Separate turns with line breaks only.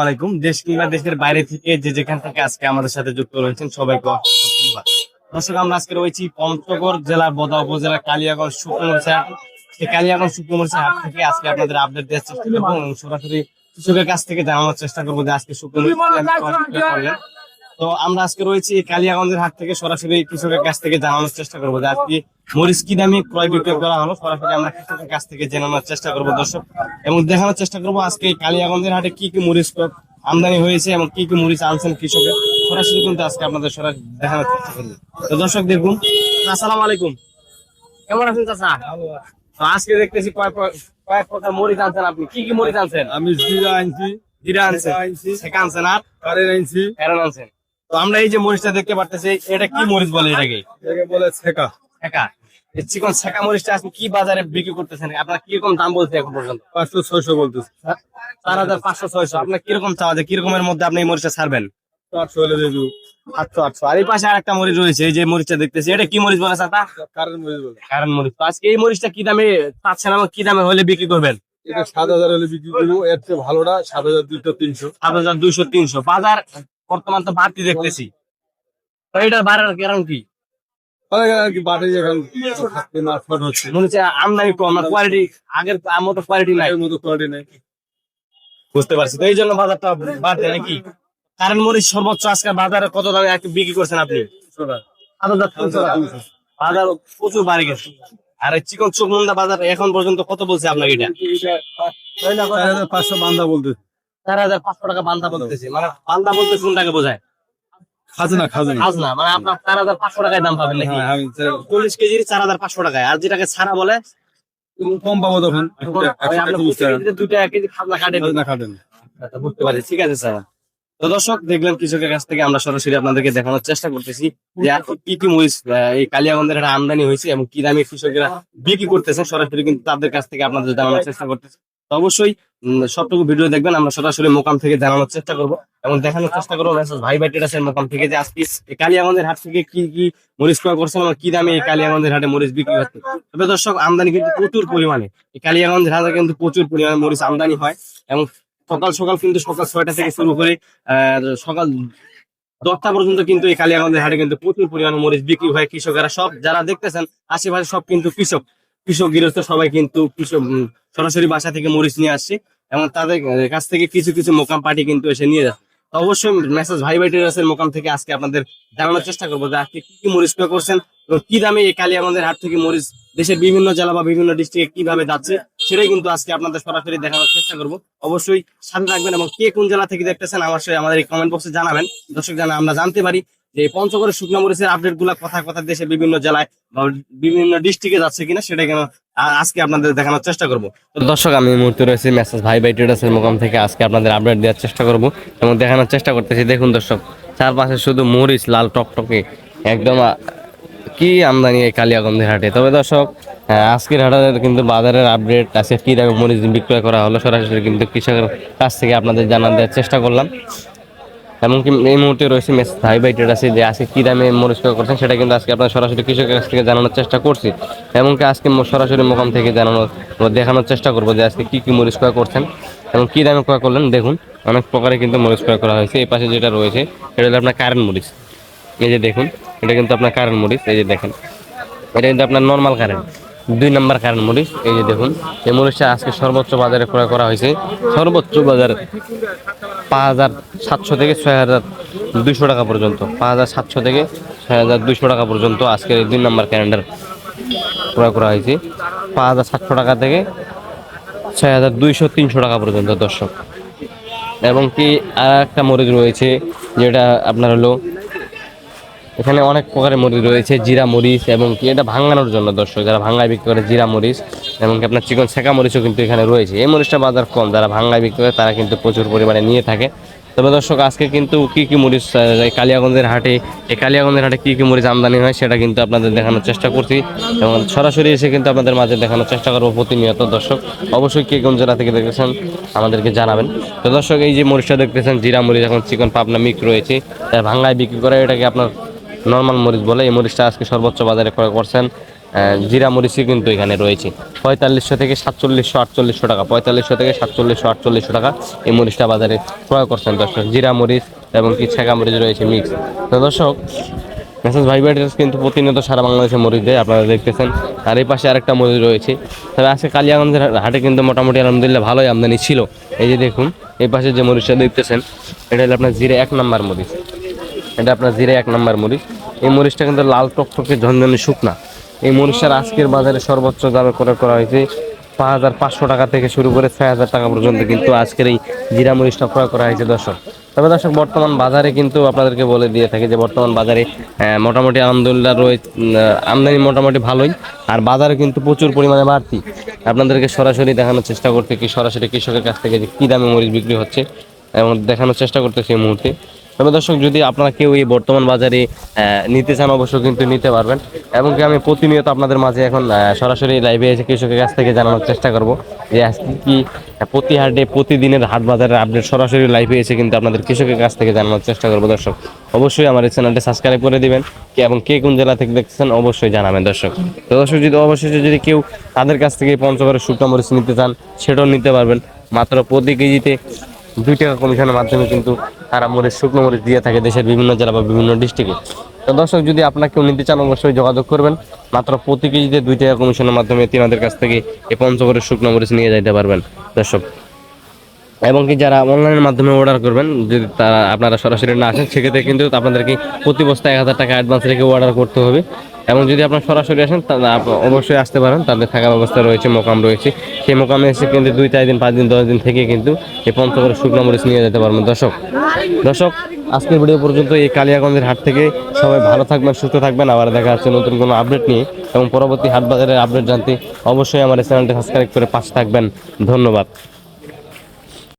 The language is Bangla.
আলাইকুম। দেশ কিংবা দেশের বাইরে থেকে যেখান থেকে আজকে আমাদের সাথে যুক্ত রয়েছেন আমরা আজকে রয়েছি পঞ্চগড় সেই থেকে আজকে আপনাদের আপডেট দেওয়ার চেষ্টা করব এবং সরাসরি কাছ থেকে জানানোর চেষ্টা করব যে আজকে করলেন তো আমরা আজকে রয়েছি কালিয়াগঞ্জের হাট থেকে সরাসরি কৃষকের কাছ থেকে জানানোর চেষ্টা করব যে আজকে মরিচ কি দামে ক্রয় বিক্রয় করা হলো সরাসরি আমরা কৃষকের কাছ থেকে জানানোর চেষ্টা করব দর্শক। এবং দেখানোর চেষ্টা করব আজকে কালিয়াগঞ্জের হাটে কি কি মরিচ আমদানি হয়েছে এবং কি কি মরিচ আনছেন কৃষকের। সরাসরি কিন্তু আজকে আপনাদের সরাসরি দেখানোর চেষ্টা করব। তো দর্শক দেখুন আসসালামু আলাইকুম। কেমন আছেন চাচা? তো আজকে দেখতেছি কয়েক কয়েক প্রকার মরিচ আনছেন আপনি? কি কি মরিচ আনছেন?
আমি জিরা আনছি।
জিরা আনছেন।
আনছি।
আনছেন আর?
কারেন্ট আনছি।
এরন আনছেন। তো আমরা এই যে মরিচটা দেখতে পারতেছি এটা কি মরিচ বলে এটাকে?
এটাকে বলে ছেকা।
ছেকা। চিকন ছেকা মরিচটা আপনি কি বাজারে বিক্রি করতেছেন? আপনার কীরকম দাম বলছে এখন পর্যন্ত?
পাঁচশো ছয়শো বলতেছে।
চার হাজার পাঁচশো ছয়শো। আপনার কীরকম চাওয়া যায়? কিরকমের মধ্যে আপনি এই মরিচটা ছাড়বেন?
আটশো হলে দিয়ে দেবো।
আটশো আটশো। আর এই পাশে আরেকটা মরিচ রয়েছে এই যে মরিচটা দেখতেছি এটা কি মরিচ বলে চাতা
কারেন্ট মরিচ বলে।
কারণ মরিচ। আজকে এই মরিচটা কি দামে এবং কি দামে হলে বিক্রি করবেন?
এটা সাত হাজার হলে বিক্রি করব এর চেয়ে ভালোটা সাত হাজার তিনশো।
সাত হাজার দুইশো তিনশো। বাজার বর্তমান তো বাড়তি দেখতেছি। তো এটার বাড়ার কারণ কি?
আর কি বাটে এখন থাকতে না শর্ট হচ্ছে।
হচ্ছে আমদানি কম না কোয়ালিটি আগের মতো কোয়ালিটি নাই।
মতো কোয়ালিটি নেই।
বুঝতে পারছি। তো এই জন্য বাজারটা বাড়তে নাকি? কারণ মরিচ সর্বোচ্চ আজকে বাজারে কত দামে বিক্রি করছেন আপনি। বাজার প্রচুর বাড়ে গেছে। আর চিকন চোখমুন্দা বাজার এখন পর্যন্ত কত বলছে আপনাকে এটা?
পাঁচশো বান্ধা বলতেছে।
চার হাজার পাঁচশো টাকা বলতেছে। মানে বলতে কোনটাকে বোঝায়?
খাজনা খাজনা।
খাজনা মানে আপনার চার হাজার পাঁচশো টাকায় দাম পাবেন নাকি?
হ্যাঁ, আমি চার-
চল্লিশ কেজির চার হাজার পাঁচশো টাকায়। আর যেটাকে ছাড়া বলে
কম পাবো তখন।
কেজি খাজনা
খাটেন
আচ্ছা, বুঝতে পারছি। ঠিক আছে স্যার। তো দর্শক দেখলেন কৃষকের কাছ থেকে আমরা সরাসরি আপনাদেরকে দেখানোর চেষ্টা করতেছি যে আর কি কি মরিচ আহ, এই কালিয়াগঞ্জের একটা আমদানি হয়েছে এবং কি দামে কৃষকেরা বিক্রি করতেছে। সরাসরি কিন্তু তাদের কাছ থেকে আপনাদের জানানোর চেষ্টা করতেছি। অবশ্যই সবটুকু ভিডিও দেখবেন, আমরা সরাসরি মোকাম থেকে জানানোর চেষ্টা করব এবং দেখানোর চেষ্টা করব ভাই ভাই টেরাসের মোকাম থেকে যে আজকে এই কালিয়াগঞ্জের হাট থেকে কি কি মরিচ ক্রয় করছেন এবং কি দামে এই কালিয়াগঞ্জের হাটে মরিচ বিক্রি হচ্ছে। তবে দর্শক, আমদানি কিন্তু প্রচুর পরিমাণে। এই কালিয়াগঞ্জের হাটে কিন্তু প্রচুর পরিমাণে মরিচ আমদানি হয় এবং সকাল সকাল কিন্তু সকাল ছয়টা থেকে শুরু করে সকাল দশটা পর্যন্ত কিন্তু এই কালিয়াগঞ্জের হাটে কিন্তু প্রচুর পরিমাণে মরিচ বিক্রি হয়। কৃষকেরা সব, যারা দেখতেছেন, আশেপাশে সব কিন্তু কৃষক কৃষক গৃহস্থ সবাই কিন্তু কৃষক সরাসরি বাসা থেকে মরিচ নিয়ে আসছে এবং তাদের কাছ থেকে কিছু কিছু মোকাম পার্টি কিন্তু এসে নিয়ে যাচ্ছে। অবশ্যই মেসেজ ভাই ভাই টেরাসের মোকাম থেকে আজকে আপনাদের জানানোর চেষ্টা করব যে আজকে কি কি মরিচ ক্রয় করছেন এবং কি দামে এই কালিয়াগঞ্জের হাট থেকে মরিচ দেশের বিভিন্ন জেলা বা বিভিন্ন ডিস্ট্রিক্টে কীভাবে যাচ্ছে সেটাই কিন্তু আজকে আপনাদের সরাসরি দেখানোর চেষ্টা করব। অবশ্যই সাথে থাকবেন এবং কে কোন জেলা থেকে দেখতেছেন অবশ্যই আমাদের এই কমেন্ট বক্সে জানাবেন। দর্শক জানা, আমরা জানতে পারি যে পঞ্চগড়ের শুকনো মরিচের আপডেটগুলা কথা কথা দেশে বিভিন্ন জেলায় বিভিন্ন ডিস্ট্রিক্টে যাচ্ছে কিনা সেটা কেন আজকে আপনাদের দেখানোর চেষ্টা করব। তো দর্শক, আমি এই মুহূর্তে রয়েছি মেসেজ ভাই ভাই ট্রেডার্সের মোকাম থেকে। আজকে আপনাদের আপডেট দেওয়ার চেষ্টা করব এবং দেখানোর চেষ্টা করতেছি। দেখুন দর্শক, চারপাশে শুধু মরিচ, লাল টকটকে একদম কি আমদানি এই কালিয়াগঞ্জের হাটে। তবে দর্শক আজকের হাটে কিন্তু বাজারের আপডেট আছে। কি দামে মরিচ বিক্রয় করা হলো? সরাসরি কিন্তু কৃষকের কাছ থেকে আপনাদের জানান দেওয়ার চেষ্টা করলাম। এমনকি এই মুহূর্তে রয়েছে মেস ভাই ভাই আছে যে আজকে কী দামে মরিচ ক্রয় করছেন, সেটা কিন্তু আজকে আপনার সরাসরি কৃষকের কাছ থেকে জানানোর চেষ্টা করছি। এমনকি আজকে সরাসরি মোকাম থেকে জানানোর দেখানোর চেষ্টা করব যে আজকে কি কি মরিচ ক্রয় করছেন এবং কি দামে ক্রয় করলেন। দেখুন, অনেক প্রকারে কিন্তু মরিচ ক্রয় করা হয়েছে। এই পাশে যেটা রয়েছে, এটা হলো আপনার কারেন্ট মরিচ। এই যে দেখুন, এটা কিন্তু আপনার কারেন্ট মরিচ। এই যে দেখেন, এটা কিন্তু আপনার নর্মাল কারেন্ট। দুই নাম্বার কারেন্ট মরিচ। এই যে দেখুন, এই মরিচটা আজকে সর্বোচ্চ বাজারে ক্রয় করা হয়েছে। সর্বোচ্চ বাজারে পাঁচ হাজার সাতশো থেকে ছয় হাজার দুইশো টাকা পর্যন্ত। পাঁচ হাজার সাতশো থেকে ছয় হাজার দুইশো টাকা পর্যন্ত আজকের দুই নম্বর ক্যালেন্ডার ক্রয় করা হয়েছে। পাঁচ হাজার সাতশো টাকা থেকে ছয় হাজার দুইশো তিনশো টাকা পর্যন্ত, দর্শক। এবং কি আর একটা মরিচ রয়েছে, যেটা আপনার হলো এখানে অনেক প্রকারের মরিচ রয়েছে, জিরা মরিচ এবং কি এটা ভাঙানোর জন্য দর্শক, যারা ভাঙ্গায় বিক্রি করে জিরা মরিচ এবং কি আপনার চিকন শেখা মরিচও কিন্তু এখানে রয়েছে। এই মরিচটা বাজার কম, যারা ভাঙ্গায় বিক্রি করে তারা কিন্তু প্রচুর পরিমাণে নিয়ে থাকে। তবে দর্শক, আজকে কিন্তু কি কি মরিচ কালিয়াগঞ্জের হাটে, এই কালিয়াগঞ্জের হাটে কী কী মরিচ আমদানি হয় সেটা কিন্তু আপনাদের দেখানোর চেষ্টা করছি এবং সরাসরি এসে কিন্তু আপনাদের মাঝে দেখানোর চেষ্টা করব প্রতিনিয়ত দর্শক। অবশ্যই কে কোন জেলা থেকে দেখেছেন আমাদেরকে জানাবেন। তো দর্শক, এই যে মরিচটা দেখতেছেন, জিরা মরিচ এখন চিকন পাবনা মিক রয়েছে। তার ভাঙ্গায় বিক্রি করে এটাকে আপনার নর্মাল মরিচ বলে, এই মরিচটা আজকে সর্বোচ্চ বাজারে ক্রয় করছেন জিরা মরিচই কিন্তু এখানে রয়েছে। পঁয়তাল্লিশশো থেকে সাতচল্লিশশো আটচল্লিশশো টাকা, পঁয়তাল্লিশশো থেকে সাতচল্লিশশো আটচল্লিশশো টাকা এই মরিচটা বাজারে ক্রয় করছেন দর্শক। জিরা মরিচ এবং কি ছেঁকা মরিচ রয়েছে মিক্স তো দর্শক, মেসেজ ভাই ব্যাটার্স কিন্তু প্রতিনিয়ত সারা বাংলাদেশে মরিচ দেয়, আপনারা দেখতেছেন। আর এই পাশে আরেকটা মরিচ রয়েছে। তবে আজকে কালিয়াগঞ্জের হাটে কিন্তু মোটামুটি আলহামদুলিল্লাহ ভালোই আমদানি ছিল। এই যে দেখুন, এই পাশে যে মরিচটা দেখতেছেন, এটা হলো আপনার জিরে এক নাম্বার মরিচ। এটা আপনার জিরে এক নাম্বার মরিচ। এই মরিচটা কিন্তু লাল টকটকে ঝনঝনে শুকনা। এই মরিচটার আজকের বাজারে সর্বোচ্চ দামে করে করা হয়েছে। পাঁচ হাজার পাঁচশো টাকা থেকে শুরু করে ছয় হাজার টাকা পর্যন্ত কিন্তু আজকের এই জিরা মরিচটা ক্রয় করা হয়েছে দর্শক। তবে দর্শক, বর্তমান বাজারে কিন্তু আপনাদেরকে বলে দিয়ে থাকি যে, বর্তমান বাজারে মোটামুটি আলহামদুলিল্লাহ রয়েছে আমদানি মোটামুটি ভালোই। আর বাজারে কিন্তু প্রচুর পরিমাণে বাড়তি। আপনাদেরকে সরাসরি দেখানোর চেষ্টা করতে কি, সরাসরি কৃষকের কাছ থেকে যে কী দামে মরিচ বিক্রি হচ্ছে এবং দেখানোর চেষ্টা করতেছি এই মুহূর্তে। তবে দর্শক, যদি আপনারা কেউ এই বর্তমান বাজারে নিতে চান, অবশ্যই কিন্তু নিতে পারবেন। এবং কি আমি প্রতিনিয়ত আপনাদের মাঝে এখন সরাসরি লাইভে এসে কৃষকের কাছ থেকে জানানোর চেষ্টা করব যে আজকে কি প্রতি হাটে, প্রতিদিনের হাট বাজারের আপডেট সরাসরি লাইভে এসে কিন্তু আপনাদের কৃষকের কাছ থেকে জানানোর চেষ্টা করব দর্শক। অবশ্যই আমার এই চ্যানেলটা সাবস্ক্রাইব করে দিবেন। কি এবং কে কোন জেলা থেকে দেখতেছেন, অবশ্যই জানাবেন দর্শক। তো দর্শক, যদি অবশ্যই যদি কেউ তাদের কাছ থেকে পঞ্চগড়ের শুকনো মরিচ নিতে চান, সেটাও নিতে পারবেন। মাত্র প্রতি কেজিতে দুই টাকা কমিশনের মাধ্যমে কিন্তু তারা মরিচ, শুকনো মরিচ দিয়ে থাকে দেশের বিভিন্ন জেলা বা বিভিন্ন ডিস্ট্রিক্টে তো দর্শক, যদি আপনার কেউ নিতে চান, অবশ্যই যোগাযোগ করবেন। মাত্র প্রতি কেজিতে দুই টাকা কমিশনের মাধ্যমে তিনাদের কাছ থেকে এই পঞ্চগড়ের শুকনো মরিচ নিয়ে যাইতে পারবেন। দর্শক, এবং কি যারা অনলাইনের মাধ্যমে অর্ডার করবেন, যদি তারা আপনারা সরাসরি না আসেন, সেক্ষেত্রে কিন্তু আপনাদেরকে প্রতি বস্তা এক হাজার টাকা অ্যাডভান্স রেখে অর্ডার করতে হবে। এবং যদি আপনার সরাসরি আসেন তাহলে অবশ্যই আসতে পারেন। তাদের থাকার ব্যবস্থা রয়েছে, মোকাম রয়েছে। সেই মোকামে এসে কিন্তু দুই, চার দিন, পাঁচ দিন, দশ দিন থেকে কিন্তু এই পঞ্চগড় শুকনো মরিচ নিয়ে যেতে পারবেন। দর্শক দর্শক, আজকের ভিডিও পর্যন্ত এই কালিয়াগঞ্জের হাট থেকে সবাই ভালো থাকবেন, সুস্থ থাকবেন। আবার দেখা যাচ্ছে নতুন কোনো আপডেট নিয়ে। এবং পরবর্তী হাট বাজারের আপডেট জানতে অবশ্যই আমার চ্যানেলটি সাবস্ক্রাইব করে পাশে থাকবেন। ধন্যবাদ।